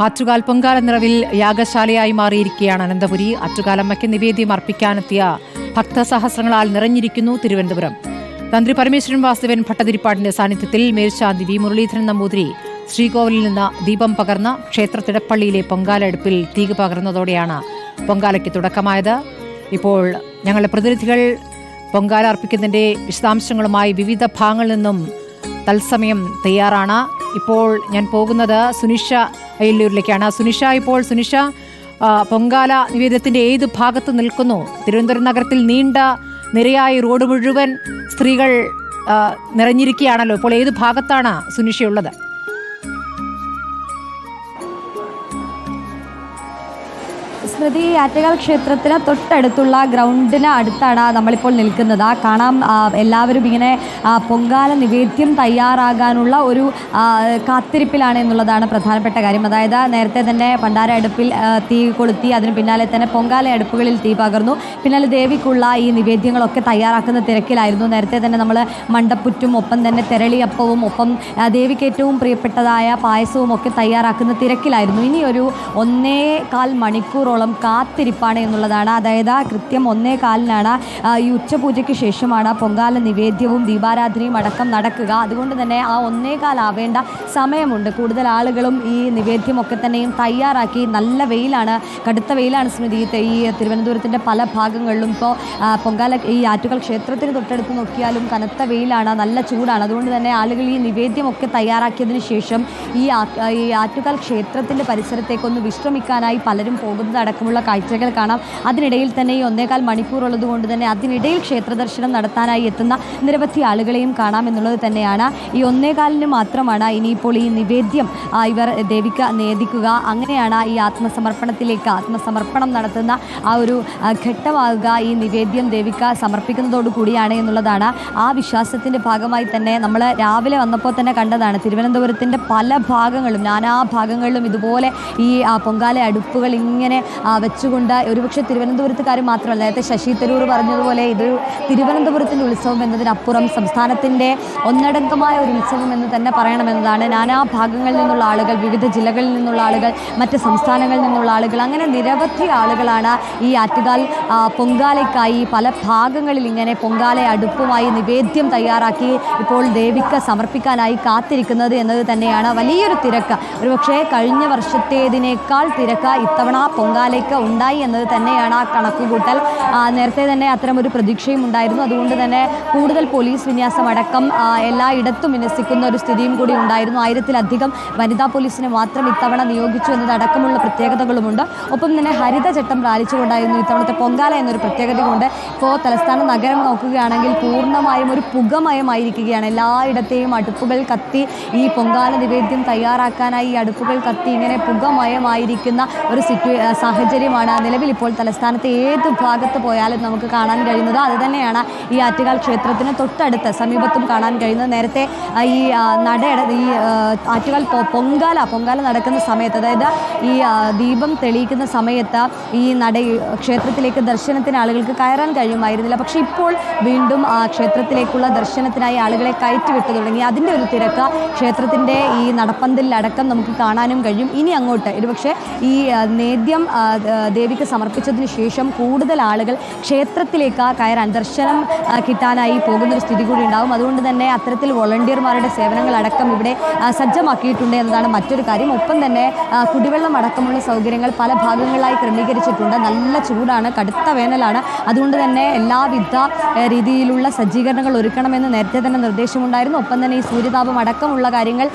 ആറ്റുകാൽ പൊങ്കാല നിറവിൽ യാഗശാലയായി മാറിയിരിക്കുകയാണ് അനന്തപുരി. ആറ്റുകാലമ്മയ്ക്ക് നിവേദ്യം അർപ്പിക്കാനെത്തിയ ഭക്തസഹസ്രങ്ങളാൽ നിറഞ്ഞിരിക്കുന്നു തിരുവനന്തപുരം. തന്ത്രി പരമേശ്വരൻ വാസുദേവൻ ഭട്ടതിരിപ്പാടിന്റെ സാന്നിധ്യത്തിൽ മേൽശാന്തി വി മുരളീധരൻ നമ്പൂതിരി ശ്രീകോവിലിൽ നിന്ന് ദീപം പകർന്ന ക്ഷേത്രത്തിടപ്പള്ളിയിലെ പൊങ്കാല അടുപ്പിൽ തീ പകർന്നതോടെയാണ് പൊങ്കാലയ്ക്ക് തുടക്കമായത്. ഇപ്പോൾ ഞങ്ങളുടെ പ്രതിനിധികൾ പൊങ്കാല അർപ്പിക്കുന്നതിന്റെ വിശദാംശങ്ങളുമായി വിവിധ ഭാഗങ്ങളിൽ നിന്നും തത്സമയം തയ്യാറാണ്. ഇപ്പോൾ ഞാൻ പോകുന്നത് സുനിഷ അയ്യല്ലൂരിലേക്കാണ്. സുനിഷ ഇപ്പോൾ സുനിഷ പൊങ്കാല നിവേദ്യത്തിന്റെ ഏത് ഭാഗത്ത് നിൽക്കുന്നു? തിരുവനന്തപുരം നഗരത്തിൽ നീണ്ട നിരയായി റോഡ് മുഴുവൻ സ്ത്രീകൾ നിറഞ്ഞിരിക്കുകയാണല്ലോ. ഇപ്പോൾ ഏത് ഭാഗത്താണ് സുനിഷയുള്ളത്? സ്മൃതി ആറ്റുകാൽ ക്ഷേത്രത്തിന് തൊട്ടടുത്തുള്ള ഗ്രൗണ്ടിന് അടുത്താണ് നമ്മളിപ്പോൾ നിൽക്കുന്നത്. കാണാം എല്ലാവരും ഇങ്ങനെ പൊങ്കാല നിവേദ്യം തയ്യാറാകാനുള്ള ഒരു കാത്തിരിപ്പിലാണ് എന്നുള്ളതാണ് പ്രധാനപ്പെട്ട കാര്യം. അതായത് നേരത്തെ തന്നെ പണ്ടാര അടുപ്പിൽ തീ കൊളുത്തി അതിന് പിന്നാലെ തന്നെ പൊങ്കാല അടുപ്പുകളിൽ തീ പകർന്നു. പിന്നാലെ ദേവിക്കുള്ള ഈ നിവേദ്യങ്ങളൊക്കെ തയ്യാറാക്കുന്ന തിരക്കിലായിരുന്നു. നേരത്തെ തന്നെ നമ്മൾ മണ്ടപ്പുറ്റും ഒപ്പം തന്നെ തെരളിയപ്പവും ഒപ്പം ദേവിക്ക് ഏറ്റവും പ്രിയപ്പെട്ടതായ പായസവും ഒക്കെ തയ്യാറാക്കുന്ന തിരക്കിലായിരുന്നു. ഇനി ഒരു ഒന്നേ കാൽ മണിക്കൂറോളം കാത്തിരിപ്പാണ് എന്നുള്ളതാണ്. അതായത് കൃത്യം ഒന്നേ കാലിനാണ് ഈ ഉച്ചപൂജയ്ക്ക് ശേഷമാണ് പൊങ്കാല നിവേദ്യവും ദീപാരാധനയും അടക്കം നടക്കുക. അതുകൊണ്ട് തന്നെ ആ ഒന്നേ കാലാവേണ്ട സമയമുണ്ട്. കൂടുതൽ ആളുകളും ഈ നിവേദ്യമൊക്കെ തന്നെയും തയ്യാറാക്കി നല്ല വെയിലാണ് കടുത്ത വെയിലാണ് സ്മൃതി. ഈ തിരുവനന്തപുരത്തിന്റെ പല ഭാഗങ്ങളിലും ഇപ്പോൾ പൊങ്കാല ഈ ആറ്റുകൾ ക്ഷേത്രത്തിന് തൊട്ടടുത്ത് നോക്കിയാലും കനത്ത വെയിലാണ് നല്ല ചൂടാണ്. അതുകൊണ്ട് തന്നെ ആളുകൾ ഈ നിവേദ്യമൊക്കെ തയ്യാറാക്കിയതിന് ശേഷം ഈ ഈ ആറ്റുകാൽ ക്ഷേത്രത്തിന്റെ പരിസരത്തേക്കൊന്ന് വിശ്രമിക്കാനായി പലരും പോകുന്നതടക്കമുള്ള കാഴ്ചകൾ കാണാം. അതിനിടയിൽ തന്നെ ഈ ഒന്നേകാൽ മണിക്കൂർ ഉള്ളത് കൊണ്ട് തന്നെ അതിനിടയിൽ ക്ഷേത്ര ദർശനം നടത്താനായി എത്തുന്ന നിരവധി ആളുകളെയും കാണാം എന്നുള്ളത് തന്നെയാണ്. ഈ ഒന്നേകാലിന് മാത്രമാണ് ഇനിയിപ്പോൾ ഈ നിവേദ്യം ഇവർ ദേവിക്ക് നേദിക്കുക. അങ്ങനെയാണ് ഈ ആത്മസമർപ്പണത്തിലേക്ക് ആത്മസമർപ്പണം നടത്തുന്ന ആ ഒരു ഘട്ടമാകുക ഈ നിവേദ്യം ദേവിക്ക് സമർപ്പിക്കുന്നതോടു കൂടിയാണ് എന്നുള്ളതാണ്. ആ വിശ്വാസത്തിന്റെ ഭാഗമായി തന്നെ നമ്മൾ രാവിലെ വന്നപ്പോൾ തന്നെ കണ്ടതാണ് തിരുവനന്തപുരത്തിന്റെ പല ഭാഗങ്ങളും നാനാ ഭാഗങ്ങളിലും ഇതുപോലെ ഈ പൊങ്കാല അടുപ്പുകൾ ഇങ്ങനെ വെച്ചുകൊണ്ട് ഒരുപക്ഷെ തിരുവനന്തപുരത്തുകാർ മാത്രമല്ല നേരത്തെ ശശി തരൂർ പറഞ്ഞതുപോലെ ഇത് തിരുവനന്തപുരത്തിന്റെ ഉത്സവം എന്നതിനപ്പുറം സംസ്ഥാനത്തിന്റെ ഒന്നടങ്കമായ ഒരു ഉത്സവം എന്ന് തന്നെ പറയണമെന്നതാണ്. നാനാ ഭാഗങ്ങളിൽ നിന്നുള്ള ആളുകൾ വിവിധ ജില്ലകളിൽ നിന്നുള്ള ആളുകൾ മറ്റ് സംസ്ഥാനങ്ങളിൽ നിന്നുള്ള ആളുകൾ അങ്ങനെ നിരവധി ആളുകളാണ് ഈ ആറ്റുകാൽ പൊങ്കാലയ്ക്കായി പല ഭാഗങ്ങളിൽ ഇങ്ങനെ പൊങ്കാല അടുപ്പുമായി നിവേദ്യം തയ്യാറാക്കി ഇപ്പോൾ ദേവിക്ക് സമർപ്പിക്കാനായി കാത്തിരിക്കുന്നത് എന്നത് തന്നെയാണ് വലിയൊരു തിരക്ക്. ഒരുപക്ഷെ കഴിഞ്ഞ വർഷത്തേതിനേക്കാൾ തിരക്ക് ഇത്തവണ പൊങ്കാലയ്ക്ക് ഉണ്ടായി എന്നത് തന്നെയാണ് ആ കണക്കുകൂട്ടൽ. നേരത്തെ തന്നെ അത്തരമൊരു പ്രതീക്ഷയും ഉണ്ടായിരുന്നു. അതുകൊണ്ട് തന്നെ കൂടുതൽ പോലീസ് വിന്യാസം അടക്കം എല്ലായിടത്തും വിന്യസിക്കുന്ന ഒരു സ്ഥിതിയും കൂടി ഉണ്ടായിരുന്നു. ആയിരത്തിലധികം വനിതാ പോലീസിനെ മാത്രം ഇത്തവണ നിയോഗിച്ചു എന്നതടക്കമുള്ള പ്രത്യേകതകളുമുണ്ട്. ഒപ്പം തന്നെ ഹരിതചട്ടം പാലിച്ചുകൊണ്ടായിരുന്നു ഇത്തവണത്തെ പൊങ്കാല എന്നൊരു പ്രത്യേകത കൊണ്ട് ഇപ്പോൾ തലസ്ഥാന നഗരം നോക്കുകയാണെങ്കിൽ പൂർണമായും ഒരു പുകമയമായിരിക്കുകയാണ്. എല്ലായിടത്തെയും അടുപ്പുകൾ കത്തി ഈ പൊങ്കാല നിവേദ്യം തയ്യാറാക്കാനായി ഈ അടുപ്പുകൾ കത്തി ഇങ്ങനെ പുകമയമായിരിക്കുന്ന ഒരു സിറ്റുവേ ആ, സാഹചര്യമാണ്. നിലവിൽ ഇപ്പോൾ തലസ്ഥാനത്ത് ഏത് ഭാഗത്ത് പോയാലും നമുക്ക് കാണാൻ കഴിയുന്നത് അത് തന്നെയാണ് ഈ ആറ്റുകാൽ ക്ഷേത്രത്തിന് തൊട്ടടുത്ത് സമീപത്തും കാണാൻ കഴിയുന്നത്. നേരത്തെ ഈ നടയട ഈ ആറ്റുകാൽ പൊങ്കാല പൊങ്കാല നടക്കുന്ന സമയത്ത് അതായത് ഈ ദീപം തെളിയിക്കുന്ന സമയത്ത് ഈ നട ക്ഷേത്രത്തിലേക്ക് ദർശനത്തിന് ആളുകൾക്ക് കയറാൻ കഴിയുമായിരുന്നില്ല. പക്ഷേ ഇപ്പോൾ വീണ്ടും ആ ക്ഷേത്രത്തിലേക്കുള്ള ദർശനത്തിനായി ആളുകളെ കയറ്റിവിട്ടു തുടങ്ങി. അതിന്റെ ഒരു തിരക്ക് ക്ഷേത്രത്തിന്റെ ഈ നടപ്പന്തലിലടക്കം നമുക്ക് കാണാനും കഴിയും. ഇനി അങ്ങോട്ട് ഒരുപക്ഷെ ഈ നേദ്യം ദേവിക്ക് സമർപ്പിച്ചതിന് ശേഷം കൂടുതൽ ആളുകൾ ക്ഷേത്രത്തിലേക്ക് കയറാൻ ദർശനം കിട്ടാനായി പോകുന്നൊരു സ്ഥിതി കൂടി ഉണ്ടാകും അതുകൊണ്ട് തന്നെ അത്തരത്തിൽ വോളണ്ടിയർമാരുടെ സേവനങ്ങളടക്കം ഇവിടെ സജ്ജമാക്കിയിട്ടുണ്ട് എന്നതാണ് മറ്റൊരു കാര്യം. ഒപ്പം തന്നെ കുടിവെള്ളം അടക്കമുള്ള സൗകര്യങ്ങൾ പല ഭാഗങ്ങളിലായി ക്രമീകരിച്ചിട്ടുണ്ട്. നല്ല ചൂടാണ് കടുത്ത വേനലാണ്. അതുകൊണ്ട് തന്നെ എല്ലാവിധ രീതിയിലുള്ള സജ്ജീകരണങ്ങൾ ഒരുക്കണമെന്ന് നേരത്തെ തന്നെ നിർദ്ദേശമുണ്ടായിരുന്നു. ഒപ്പം തന്നെ ഈ സൂര്യതാപം അടക്കമുള്ള കാര്യങ്ങൾ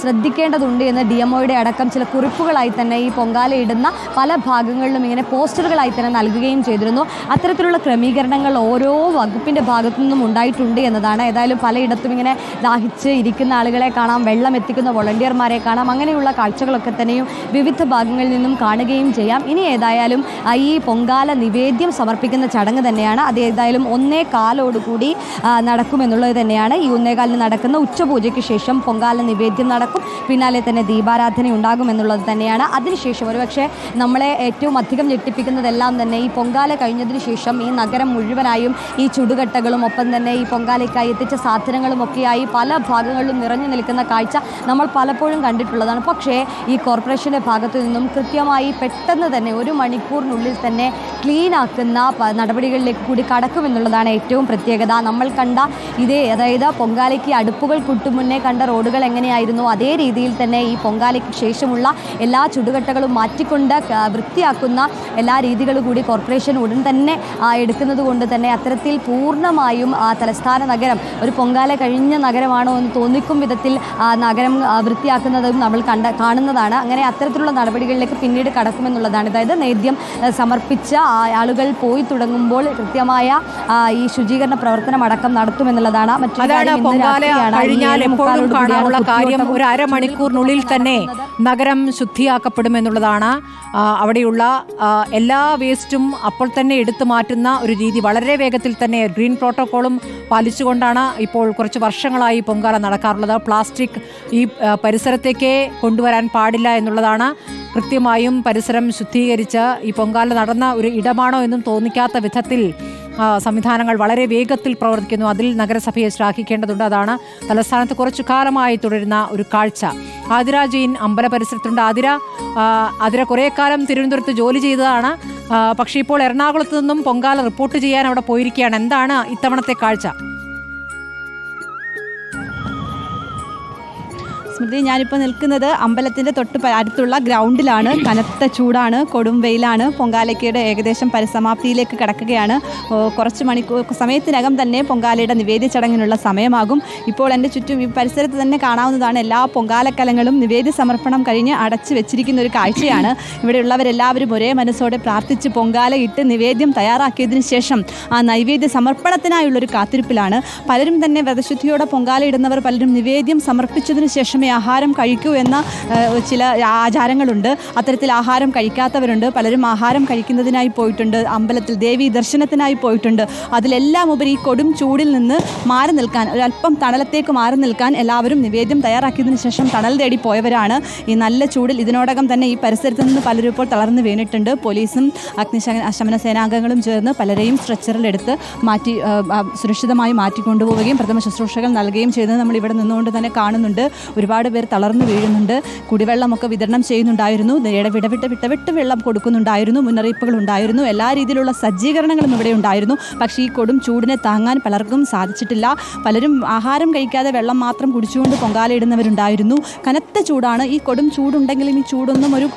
ശ്രദ്ധിക്കേണ്ടതുണ്ട് എന്ന് ഡി എംഒയുടെ അടക്കം ചില കുറിപ്പുകളായി തന്നെ ഈ പൊങ്കാലയിടുന്ന പല പല ഭാഗങ്ങളിലും ഇങ്ങനെ പോസ്റ്ററുകളായി തന്നെ നൽകുകയും ചെയ്തിരുന്നു. അത്തരത്തിലുള്ള ക്രമീകരണങ്ങൾ ഓരോ വകുപ്പിന്റെ ഭാഗത്തു നിന്നും ഉണ്ടായിട്ടുണ്ട് എന്നതാണ്. ഏതായാലും പലയിടത്തും ഇങ്ങനെ ദാഹിച്ച് ഇരിക്കുന്ന ആളുകളെ കാണാം വെള്ളം എത്തിക്കുന്ന വോളണ്ടിയർമാരെ കാണാം അങ്ങനെയുള്ള കാഴ്ചകളൊക്കെ തന്നെയും വിവിധ ഭാഗങ്ങളിൽ നിന്നും കാണുകയും ചെയ്യാം. ഇനി ഏതായാലും ഈ പൊങ്കാല നിവേദ്യം സമർപ്പിക്കുന്ന ചടങ്ങ് തന്നെയാണ്. അത് ഏതായാലും ഒന്നേ കാലോടുകൂടി നടക്കുമെന്നുള്ളത് തന്നെയാണ്. ഈ ഒന്നേകാലിന് നടക്കുന്ന ഉച്ചപൂജയ്ക്ക് ശേഷം പൊങ്കാല നിവേദ്യം നടക്കും. പിന്നാലെ തന്നെ ദീപാരാധന ഉണ്ടാകുമെന്നുള്ളത് തന്നെയാണ്. അതിനുശേഷം ഒരുപക്ഷെ നമ്മളെ ഏറ്റവും അധികം ഞെട്ടിപ്പിക്കുന്നതെല്ലാം തന്നെ ഈ പൊങ്കാല കഴിഞ്ഞതിന് ശേഷം ഈ നഗരം മുഴുവനായും ഈ ചുടുകട്ടകളും ഒപ്പം തന്നെ ഈ പൊങ്കാലയ്ക്കായി എത്തിച്ച സാധനങ്ങളും ഒക്കെയായി പല ഭാഗങ്ങളിലും നിറഞ്ഞു നിൽക്കുന്ന കാഴ്ച നമ്മൾ പലപ്പോഴും കണ്ടിട്ടുള്ളതാണ്. പക്ഷേ ഈ കോർപ്പറേഷന്റെ ഭാഗത്തു നിന്നും കൃത്യമായി പെട്ടെന്ന് തന്നെ ഒരു മണിക്കൂറിനുള്ളിൽ തന്നെ ക്ലീൻ ആക്കുന്ന നടപടികളിലേക്ക് കൂടി കടക്കുമെന്നുള്ളതാണ് ഏറ്റവും പ്രത്യേകത. നമ്മൾ കണ്ട ഇതേ അതായത് പൊങ്കാലയ്ക്ക് അടുപ്പുകൾ കുട്ടുമുന്നേ കണ്ട റോഡുകൾ എങ്ങനെയായിരുന്നു അതേ രീതിയിൽ തന്നെ ഈ പൊങ്കാലയ്ക്ക് ശേഷമുള്ള എല്ലാ ചുടുകട്ടകളും മാറ്റിക്കൊണ്ട് ക- വൃത്തിയാക്കുന്ന എല്ലാ രീതികളും കൂടി കോർപ്പറേഷൻ ഉടൻ തന്നെ എടുക്കുന്നത് കൊണ്ട് തന്നെ അത്തരത്തിൽ പൂർണമായും ആ, തലസ്ഥാന നഗരം ഒരു പൊങ്കാല കഴിഞ്ഞ നഗരമാണോ എന്ന് തോന്നിക്കും വിധത്തിൽ ആ, നഗരം വൃത്തിയാക്കുന്നതും നമ്മൾ കണ്ട കാണുന്നതാണ്. അങ്ങനെ അത്തരത്തിലുള്ള നടപടികളിലേക്ക് പിന്നീട് കടക്കുമെന്നുള്ളതാണ്. അതായത് നേദ്യം സമർപ്പിച്ച ആളുകൾ പോയി തുടങ്ങുമ്പോൾ കൃത്യമായ ഈ ശുചീകരണ പ്രവർത്തനം അടക്കം നടത്തുമെന്നുള്ളതാണ് കാണാനുള്ള കാര്യം ഒരു അരമണിക്കൂറിനുള്ളിൽ തന്നെ നഗരം ശുദ്ധിയാക്കപ്പെടുമെന്നുള്ളതാണ് അവിടെയുള്ള ആ, എല്ലാ വേസ്റ്റും അപ്പോൾ തന്നെ എടുത്തു മാറ്റുന്ന ഒരു രീതി വളരെ വേഗത്തിൽ തന്നെ ഗ്രീൻ പ്രോട്ടോക്കോളും പാലിച്ചുകൊണ്ടാണ് ഇപ്പോൾ കുറച്ച് വർഷങ്ങളായി പൊങ്കാല നടക്കാറുള്ളത്. പ്ലാസ്റ്റിക് ഈ പരിസരത്തേക്ക് കൊണ്ടുവരാൻ പാടില്ല എന്നുള്ളതാണ് കൃത്യമായും പരിസരം ശുദ്ധീകരിച്ച് ഈ പൊങ്കാല നടന്ന ഒരു ഇടമാണോ എന്നും തോന്നിക്കാത്ത വിധത്തിൽ സംവിധാനങ്ങൾ വളരെ വേഗത്തിൽ പ്രവർത്തിക്കുന്നു. അതിൽ നഗരസഭയെ ശ്ലാഘിക്കേണ്ടതുണ്ട്. അതാണ് തലസ്ഥാനത്ത് കുറച്ചു കാലമായി തുടരുന്ന ഒരു കാഴ്ച. ആതിര ജെയിൻ അമ്പല പരിസരത്തുണ്ട്. ആതിര ആതിര കുറേ കാലം തിരുവനന്തപുരത്ത് ജോലി ചെയ്തതാണ്. പക്ഷേ ഇപ്പോൾ എറണാകുളത്ത് നിന്നും പൊങ്കാല റിപ്പോർട്ട് ചെയ്യാൻ അവിടെ പോയിരിക്കുകയാണ്. എന്താണ് ഇത്തവണത്തെ കാഴ്ച? സ്മൃതി ഞാനിപ്പോൾ നിൽക്കുന്നത് അമ്പലത്തിന്റെ തൊട്ട് അടുത്തുള്ള ഗ്രൗണ്ടിലാണ്. കനത്ത ചൂടാണ് കൊടും വെയിലാണ്. പൊങ്കാലയ്ക്കയുടെ ഏകദേശം പരിസമാപ്തിയിലേക്ക് കിടക്കുകയാണ്. കുറച്ച് മണിക്കൂർ സമയത്തിനകം തന്നെ പൊങ്കാലയുടെ നിവേദ്യ ചടങ്ങിനുള്ള സമയമാകും. ഇപ്പോൾ എന്റെ ചുറ്റും ഈ പരിസരത്ത് തന്നെ കാണാവുന്നതാണ് എല്ലാ പൊങ്കാലക്കലങ്ങളും. നിവേദ്യ സമർപ്പണം കഴിഞ്ഞ് അടച്ചു വെച്ചിരിക്കുന്ന ഒരു കാഴ്ചയാണ്. ഇവിടെയുള്ളവരെല്ലാവരും ഒരേ മനസ്സോടെ പ്രാർത്ഥിച്ച് പൊങ്കാല ഇട്ട് നിവേദ്യം തയ്യാറാക്കിയതിന് ശേഷം ആ നൈവേദ്യ സമർപ്പണത്തിനായുള്ളൊരു കാത്തിരിപ്പിലാണ്. പലരും തന്നെ വ്രതശുദ്ധിയോടെ പൊങ്കാല ഇടുന്നവർ പലരും നിവേദ്യം സമർപ്പിച്ചതിന് ശേഷമേ ആഹാരം കഴിക്കൂ എന്ന ചില ആചാരങ്ങളുണ്ട്. അത്തരത്തിൽ ആഹാരം കഴിക്കാത്തവരുണ്ട്. പലരും ആഹാരം കഴിക്കുന്നതിനായി പോയിട്ടുണ്ട്. അമ്പലത്തിൽ ദേവി ദർശനത്തിനായി പോയിട്ടുണ്ട്. അതിലെല്ലാം ഉപരി ഈ കൊടും ചൂടിൽ നിന്ന് മാറി നിൽക്കാൻ ഒരല്പം തണലത്തേക്ക് മാറി നിൽക്കാൻ എല്ലാവരും നിവേദ്യം തയ്യാറാക്കിയതിനു ശേഷം തണൽ തേടി പോയവരാണ്. ഈ നല്ല ചൂടിൽ ഇതിനോടകം തന്നെ ഈ പരിസരത്ത് നിന്ന് പലരും ഇപ്പോൾ തളർന്നു വീണിട്ടുണ്ട്. പോലീസും അഗ്നിശമന ശമന സേനാംഗങ്ങളും ചേർന്ന് പലരെയും സ്ട്രെച്ചറിലെടുത്ത് മാറ്റി സുരക്ഷിതമായി മാറ്റിക്കൊണ്ടുപോവുകയും പ്രഥമ ശുശ്രൂഷകൾ നൽകുകയും ചെയ്തത് നമ്മൾ ഇവിടെ നിന്നുകൊണ്ട് തന്നെ കാണുന്നുണ്ട്. ഒരുപാട് പേർ തളർന്നു വീഴുന്നുണ്ട്. കുടിവെള്ളമൊക്കെ വിതരണം ചെയ്യുന്നുണ്ടായിരുന്നു. നേരെ വിടവിട്ട് വിട്ടവിട്ട് വിട്ട് വെള്ളം കൊടുക്കുന്നുണ്ടായിരുന്നു. മുന്നറിയിപ്പുകൾ ഉണ്ടായിരുന്നു. എല്ലാ രീതിയിലുള്ള സജ്ജീകരണങ്ങളും ഇവിടെ ഉണ്ടായിരുന്നു. പക്ഷേ ഈ കൊടും ചൂടിനെ താങ്ങാൻ പലർക്കും സാധിച്ചിട്ടില്ല. പലരും ആഹാരം കഴിക്കാതെ വെള്ളം മാത്രം കുടിച്ചുകൊണ്ട് പൊങ്കാലയിടുന്നവരുണ്ടായിരുന്നു. കനത്ത ചൂടാണ്. ഈ കൊടും ചൂടുണ്ടെങ്കിലും ഈ ചൂടൊന്നും ഒരു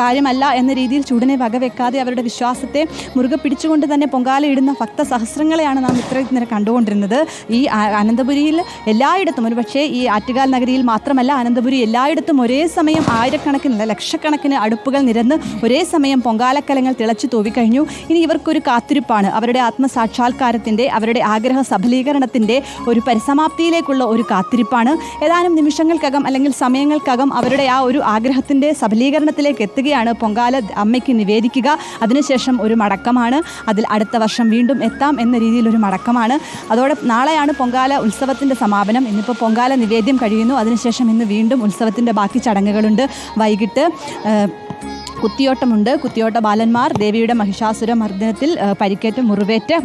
കാര്യമല്ല എന്ന രീതിയിൽ ചൂടിനെ വകവെക്കാതെ അവരുടെ വിശ്വാസത്തെ മുറുകെ പിടിച്ചുകൊണ്ട് തന്നെ പൊങ്കാലയിടുന്ന ഭക്ത സഹസ്രങ്ങളെയാണ് നാം ഇത്രയും നേരം കണ്ടുകൊണ്ടിരുന്നത്. ഈ അനന്തപുരിയിൽ എല്ലായിടത്തും. ഒരു പക്ഷേ ഈ ആറ്റുകാൽ നഗരിയിൽ മാത്രമല്ല അനന്തപുരി എല്ലായിടത്തും ഒരേ സമയം ആയിരക്കണക്കിന് ലക്ഷക്കണക്കിന് അടുപ്പുകൾ നിരന്ന് ഒരേ സമയം പൊങ്കാലക്കലങ്ങൾ തിളച്ചു തൂവിക്കഴിഞ്ഞു. ഇനി ഇവർക്കൊരു കാത്തിരിപ്പാണ്. അവരുടെ ആത്മസാക്ഷാത്കാരത്തിന്റെ അവരുടെ ആഗ്രഹ സഫലീകരണത്തിന്റെ ഒരു പരിസമാപ്തിയിലേക്കുള്ള ഒരു കാത്തിരിപ്പാണ്. ഏതാനും നിമിഷങ്ങൾക്കകം അല്ലെങ്കിൽ സമയങ്ങൾക്കകം അവരുടെ ആ ഒരു ആഗ്രഹത്തിന്റെ സഫലീകരണത്തിലേക്ക് എത്തുകയാണ് പൊങ്കാല അമ്മയ്ക്ക് നിവേദിക്കുക. അതിനുശേഷം ഒരു മടക്കമാണ്. അതിൽ അടുത്ത വർഷം വീണ്ടും എത്താം എന്ന രീതിയിൽ ഒരു മടക്കമാണ്. അതോടെ നാളെയാണ് പൊങ്കാല ഉത്സവത്തിന്റെ സമാപനം. ഇന്നിപ്പോൾ പൊങ്കാല നിവേദ്യം കഴിയുന്നു. അതിനുശേഷം ഇന്ന് വീണ്ടും ഉത്സവത്തിന്റെ ബാക്കി ചടങ്ങുകളുണ്ട്. വൈകിട്ട് കുത്തിയോട്ടമുണ്ട്. കുത്തിയോട്ട ബാലന്മാർ ദേവിയുടെ മഹിഷാസുര മർദ്ദനത്തിൽ പരിക്കേറ്റ് മുറിവേറ്റ്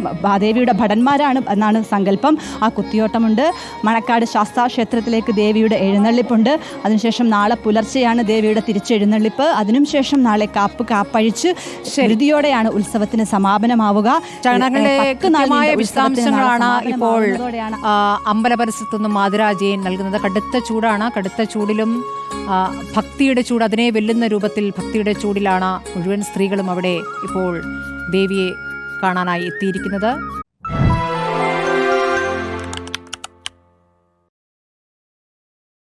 ദേവിയുടെ ഭടന്മാരാണ് എന്നാണ് സങ്കല്പം. ആ കുത്തിയോട്ടമുണ്ട്. മണക്കാട് ശാസ്താ ക്ഷേത്രത്തിലേക്ക് ദേവിയുടെ എഴുന്നള്ളിപ്പുണ്ട്. അതിനുശേഷം നാളെ പുലർച്ചെയാണ് ദേവിയുടെ തിരിച്ചെഴുന്നള്ളിപ്പ്. അതിനുശേഷം നാളെ കാപ്പ് കാപ്പഴിച്ച് ശരുതിയോടെയാണ് ഉത്സവത്തിന് സമാപനമാവുക. വിശദാംശങ്ങളാണ് ഇപ്പോൾ അമ്പല പരിസരത്തു നിന്നും ആതിര നൽകുന്നത്. കടുത്ത ചൂടാണ്. കടുത്ത ചൂടിലും ഭക്തിയുടെ ചൂട് അതിനെ വെല്ലുന്ന രൂപത്തിൽ ഭക്തിയുടെ ചൂടിലാണ് മുഴുവൻ സ്ത്രീകളും അവിടെ ഇപ്പോൾ ദേവിയെ കാണാനായി എത്തിയിരിക്കുന്നത്.